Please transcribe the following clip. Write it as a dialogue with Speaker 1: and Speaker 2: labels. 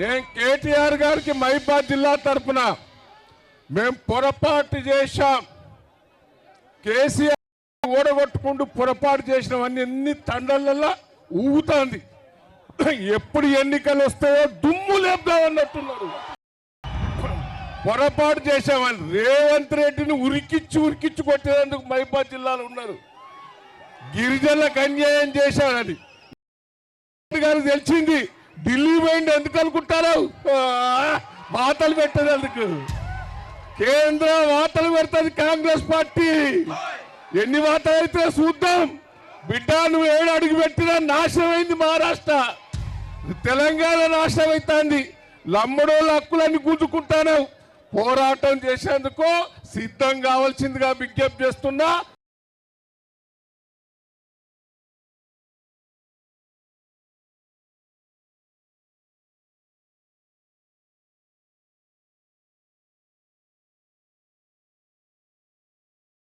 Speaker 1: నేను కేటీఆర్ గారికి మహిబాద్ జిల్లా తరపున మేము పొరపాటు చేశాం. కేసీఆర్ ఓడగొట్టుకుంటూ పొరపాటు చేసినవన్నీ ఎన్ని తండలలో ఊగుతోంది. ఎప్పుడు ఎన్నికలు వస్తాయో దుమ్ము లేపుదామన్నట్టున్నారు. పొరపాటు చేసామని రేవంత్ రెడ్డిని ఉరికిచ్చి ఉరికిచ్చి కొట్టేందుకు మైబాద్ జిల్లాలో ఉన్నారు. గిరిజనులకు అన్యాయం చేశాడని గారు తెలిసింది. ఢిల్లీ పోయింది ఎందుకు అనుకుంటారు? మాటలు పెట్టదు అందుకు కేంద్ర వార్తలు పెడుతుంది కాంగ్రెస్ పార్టీ. ఎన్ని వాతలు అయితే చూద్దాం. బిడ్డ నువ్వు ఏడు అడుగు పెట్టినా నాశనం అయింది మహారాష్ట్ర. తెలంగాణ నాశనం అవుతుంది లమ్మడోళ్ళ హక్కులన్నీ గుంజుకుంటాను పోరాటం చేసేందుకు సిద్ధం కావాల్సిందిగా విజ్ఞప్తి చేస్తున్నా.